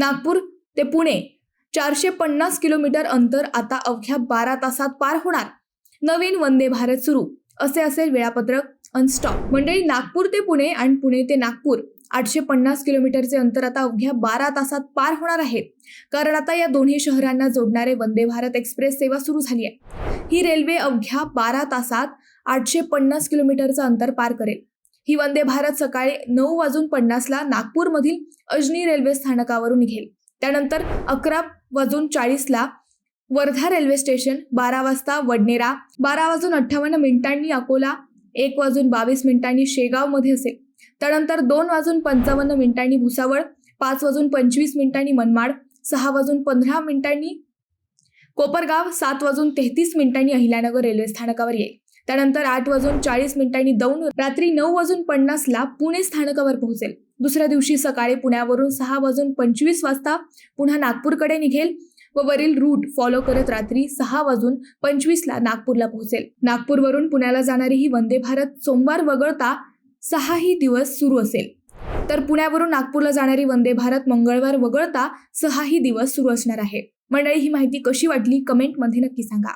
नागपूर ते पुणे. चारशे पन्नास किलोमीटर अंतर आता अवघ्या बारा तासात पार होणार. नवीन वंदे भारत सुरू. असे असेल वेळापत्रक. अनस्टॉप मंडळी नागपूर ते पुणे आणि पुणे ते नागपूर आठशे पन्नास किलोमीटरचे अंतर आता अवघ्या बारा तासात पार होणार आहे. कारण आता या दोन्ही शहरांना जोडणारे वंदे भारत एक्सप्रेस सेवा सुरू झाली आहे. ही रेल्वे अवघ्या बारा तासात आठशे पन्नास किलोमीटरचं अंतर पार करेल. ही वंदे भारत सकाळी नऊ वाजून पन्नासला नागपूरमधील अजनी रेल्वे स्थानकावरून निघेल. त्यानंतर अकरा वाजून चाळीसला वर्धा रेल्वे स्टेशन बारा वाजता वडनेरा बारा वाजून अठ्ठावन्न मिनिटांनी अकोला एक वाजून बावीस मिनिटांनी शेगावमध्ये असेल. त्यानंतर दोन वाजून पंचावन्न मिनिटांनी भुसावळ पाच वाजून पंचवीस मिनिटांनी मनमाड सहा वाजून पंधरा मिनिटांनी कोपरगाव सात वाजून तेहतीस मिनिटांनी अहिल्यानगर रेल्वे स्थानकावर येईल. त्यानंतर आठ वाजून चाळीस मिनिटांनी दौंड रात्री नऊ वाजून पन्नासला पुणे स्थानकावर पोहोचेल. दुसऱ्या दिवशी सकाळी पुण्यावरून सहा वाजून पंचवीस वाजता पुन्हा नागपूरकडे निघेल व वरील रूट फॉलो करत रात्री सहा वाजून पंचवीसला नागपूरला पोहोचेल. नागपूरवरून पुण्याला जाणारी ही वंदे भारत सोमवार वगळता सहाही दिवस सुरू असेल. तर पुण्यावरून नागपूरला जाणारी वंदे भारत मंगळवार वगळता सहाही दिवस सुरू असणार आहे. मंडळी ही माहिती कशी वाटली? कमेंटमध्ये नक्की सांगा.